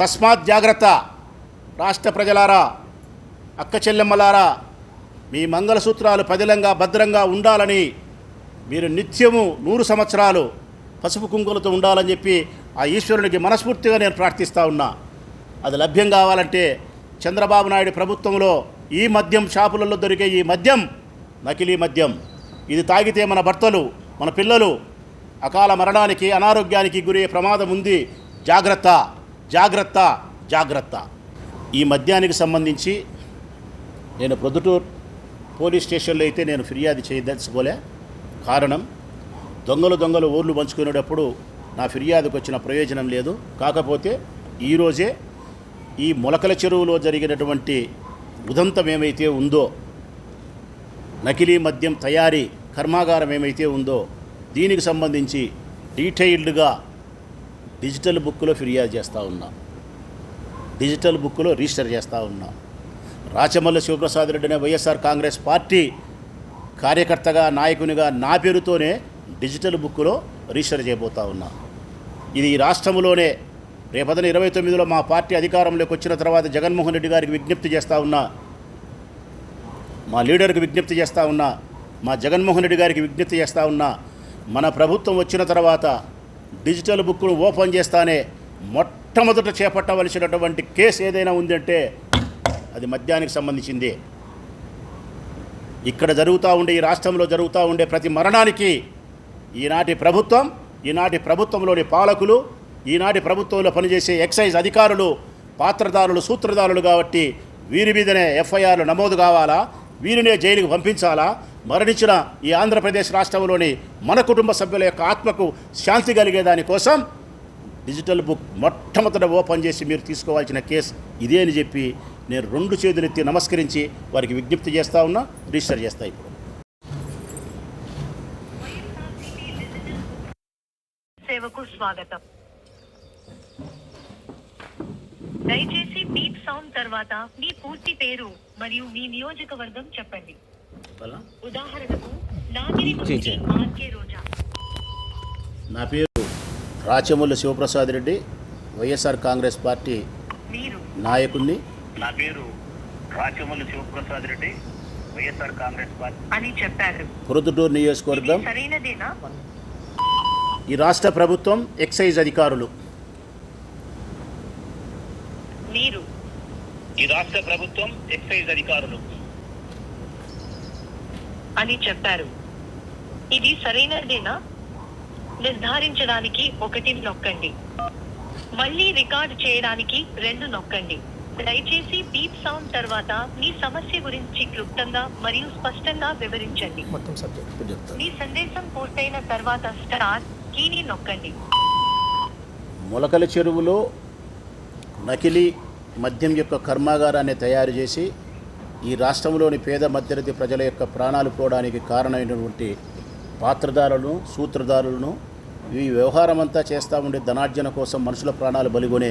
తస్మాత్ జాగ్రత్త. రాష్ట్ర ప్రజలారా అక్క చెల్లెమ్మలారా మీ మంగళసూత్రాలు పదిలంగా భద్రంగా ఉండాలని మీరు నిత్యము నూరు సంవత్సరాలు పసుపు కుంకులతో ఉండాలని చెప్పి ఆ ఈశ్వరునికి మనస్ఫూర్తిగా నేను ప్రార్థిస్తూ ఉన్నా. అది లభ్యం కావాలంటే చంద్రబాబు నాయుడు ప్రభుత్వంలో ఈ మద్యం షాపులలో దొరికే ఈ మద్యం నకిలీ మద్యం. ఇది తాగితే మన భర్తలు మన పిల్లలు అకాల మరణానికి అనారోగ్యానికి గురయ్యే ప్రమాదం ఉంది. జాగ్రత్త. జాగ్రత్త జాగ్రత్త. ఈ మద్యానికి సంబంధించి నేను ప్రొద్దుటూరు పోలీస్ స్టేషన్లో అయితే నేను ఫిర్యాదు చేయదలుచుకోలే. కారణం దొంగలు దొంగలు ఊర్లు పంచుకునేటప్పుడు నా ఫిర్యాదుకు వచ్చిన ప్రయోజనం లేదు. కాకపోతే ఈరోజే ఈ మొలకల చెరువులో జరిగినటువంటి ఉదంతం ఏమైతే ఉందో నకిలీ మద్యం తయారీ కర్మాగారం ఏమైతే ఉందో దీనికి సంబంధించి డీటెయిల్డ్గా డిజిటల్ బుక్లో ఫిర్యాదు చేస్తూ ఉన్నా. డిజిటల్ బుక్లో రిజిస్టర్ చేస్తూ ఉన్నా. రాచమల్లి శివప్రసాద్ రెడ్డి అనే వైఎస్ఆర్ కాంగ్రెస్ పార్టీ కార్యకర్తగా నాయకునిగా నా పేరుతోనే డిజిటల్ బుక్లో రిజిస్టర్ చేయబోతా ఉన్నా. ఇది ఈ రాష్ట్రంలోనే రేపదన ఇరవై తొమ్మిదిలో మా పార్టీ అధికారంలోకి వచ్చిన తర్వాత జగన్మోహన్ రెడ్డి గారికి విజ్ఞప్తి చేస్తూ ఉన్నా. మా లీడర్కి విజ్ఞప్తి చేస్తూ ఉన్నా. మా జగన్మోహన్ రెడ్డి గారికి విజ్ఞప్తి చేస్తూ ఉన్నా. మన ప్రభుత్వం వచ్చిన తర్వాత డిజిటల్ బుక్ను ఓపెన్ చేస్తానే మొట్టమొదట చేపట్టవలసినటువంటి కేసు ఏదైనా ఉందంటే అది మద్యానికి సంబంధించింది. ఇక్కడ జరుగుతూ ఉండే ఈ రాష్ట్రంలో జరుగుతూ ఉండే ప్రతి మరణానికి ఈనాటి ప్రభుత్వం ఈనాటి ప్రభుత్వంలోని పాలకులు ఈనాటి ప్రభుత్వంలో పనిచేసే ఎక్సైజ్ అధికారులు పాత్రదారులు సూత్రధారులు కాబట్టి వీరి మీదనే ఎఫ్ఐఆర్లు నమోదు కావాలా? వీరినే జైలుకు పంపించాలా? మరణించిన ఈ ఆంధ్రప్రదేశ్ రాష్ట్రంలోని మన కుటుంబ సభ్యుల యొక్క ఆత్మకు శాంతి కలిగే దానికోసం డిజిటల్ బుక్ మొట్టమొదట ఓపెన్ చేసి మీరు తీసుకోవాల్సిన కేసు ఇదే అని చెప్పి నేను రెండు చేతులెత్తి నమస్కరించి వారికి విజ్ఞప్తి చేస్తా ఉన్నా రిజిస్టర్ చేస్తా ఇప్పుడు. సేవకు స్వాగతం. దయచేసి సౌండ్ తర్వాత మీ పూర్తి పేరు మరియు మీ నియోజకవర్గం చెప్పండి? ఉదాహరణకు నాగిరి చీ, నుంచి చీ. ఆర్కే రోజా. నా పేరు రాచమల్లి శివప్రసాద్ రెడ్డి వైఎస్ఆర్ కాంగ్రెస్ పార్టీ నాయకుడిని. నా పేరు రాచమల్లి శివప్రసాద్ రెడ్డి వైఎస్ఆర్ కాంగ్రెస్ పార్టీ. అని చెప్పారు. ప్రొద్దుటూరు నియోజకవర్గం. సరైనదేనా? ఈ రాష్ట్ర ప్రభుత్వం ఎక్సైజ్ అధికారులు. మీరు. ఈ రాష్ట్ర ప్రభుత్వం ఎక్సైజ్ అధికారులు. అని చెప్పారు. ఇది సరైనదేనా? నిర్ధారించడానికి ఒకటి నొక్కండి. మళ్ళీ రికార్డ్ చేయడానికి రెండు నొక్కండి. దయచేసి బీప్ సౌండ్ తర్వాత మీ సమస్య గురించి క్లుప్తంగా మరియు స్పష్టంగా వివరించండి. మీ సందేశం పూర్తయిన తర్వాత స్టార్ కీని నొక్కండి. మొలకల చెరువులో నకిలీ మద్యం యొక్క కర్మాగారాన్ని తయారు చేసి ఈ రాష్ట్రంలోని పేద మధ్యరతి ప్రజల యొక్క ప్రాణాలు పోవడానికి కారణమైనటువంటి పాత్రదారులను సూత్రధారులను ఈ వ్యవహారం అంతా చేస్తూ ఉండే ధనార్జన కోసం మనుషుల ప్రాణాలు బలిగొనే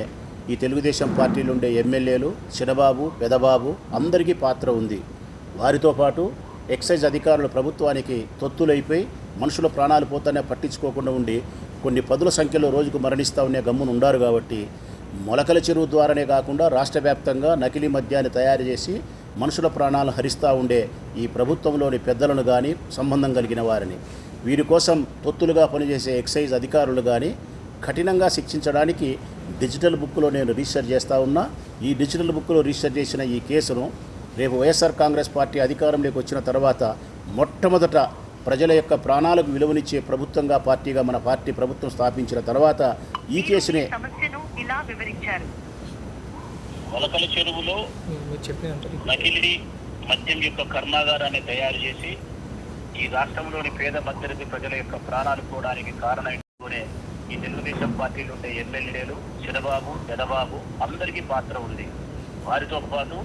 ఈ తెలుగుదేశం పార్టీలు ఉండే ఎమ్మెల్యేలు చినబాబు పెదబాబు అందరికీ పాత్ర ఉంది. వారితో పాటు ఎక్సైజ్ అధికారులు ప్రభుత్వానికి తొత్తులైపోయి మనుషుల ప్రాణాలు పోతానే పట్టించుకోకుండా ఉండి కొన్ని పదుల సంఖ్యలో రోజుకు మరణిస్తూ ఉండే గమ్మున ఉండారు కాబట్టి మొలకల చెరువు ద్వారానే కాకుండా రాష్ట్ర వ్యాప్తంగా నకిలీ మద్యాన్ని తయారు చేసి మనుషుల ప్రాణాలు హరిస్తూ ఉండే ఈ ప్రభుత్వంలోని పెద్దలను కానీ సంబంధం కలిగిన వారిని. వీరి కోసం తొత్తులుగా పనిచేసే ఎక్సైజ్ అధికారులు కానీ కఠినంగా శిక్షించడానికి డిజిటల్ బుక్లో నేను రిజిస్టర్ చేస్తూ ఉన్నా. ఈ డిజిటల్ బుక్లో రిజిస్టర్ చేసిన ఈ కేసును రేపు వైఎస్ఆర్ కాంగ్రెస్ పార్టీ అధికారంలోకి వచ్చిన తర్వాత మొట్టమొదట ప్రజల యొక్క ప్రాణాలకు విలువనిచ్చే ప్రభుత్వంగా పార్టీగా మన పార్టీ ప్రభుత్వం స్థాపించిన తర్వాత ఈ కేసునే ఇలా వివరించారు. చెరువులో మీరు చెప్పినంత నకిలీ మద్యం యొక్క కర్మాగారాన్ని తయారు చేసి ఈ రాష్ట్రంలోని పేద మధ్యతరగతి ప్రజల యొక్క ప్రాణాలు పోవడానికి కారణమైనతోనే ఈ తెలుగుదేశం పార్టీలు ఉండే ఎమ్మెల్యేలు చిరబాబు పెదబాబు అందరికీ పాత్ర ఉంది. వారితో పాటు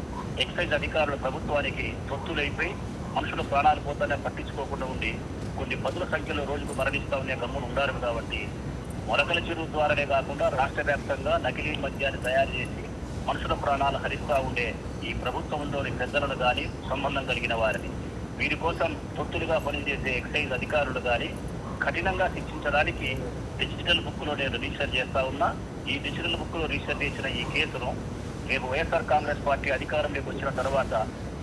ఎక్సైజ్ అధికారులు ప్రభుత్వానికి తొత్తులైపోయి మనుషుల ప్రాణాలు పోతానే పట్టించుకోకుండా ఉండి కొన్ని పదుల సంఖ్యలో రోజుకు మరణిస్తా ఉండే గమ్మును ఉండారు కాబట్టి మొలకల చెరువు ద్వారానే కాకుండా రాష్ట్ర వ్యాప్తంగా నకిలీ మద్యాన్ని తయారు చేసి మనుషుల ప్రాణాలు హరిస్తా ఉండే ఈ ప్రభుత్వంలోని పెద్దలను కానీ సంబంధం కలిగిన వారిని. వీరి కోసం తొత్తులుగా పనిచేసే ఎక్సైజ్ అధికారులు కానీ కఠినంగా శిక్షించడానికి డిజిటల్ బుక్లో నేను రిజిస్టర్ చేస్తా ఉన్నా. ఈ డిజిటల్ బుక్లో రీసెర్చ్ రిజిస్టర్ చేసిన ఈ కేసును రేపు వైఎస్ఆర్ కాంగ్రెస్ పార్టీ అధికారంలోకి వచ్చిన తర్వాత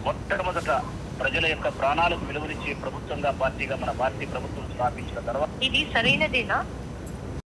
మొట్టమొదట ప్రజల యొక్క ప్రాణాలకు విలువనిచ్చే ప్రభుత్వంగా పార్టీగా మన పార్టీ ప్రభుత్వం స్థాపించిన తర్వాత ఇది సరైనదేనా?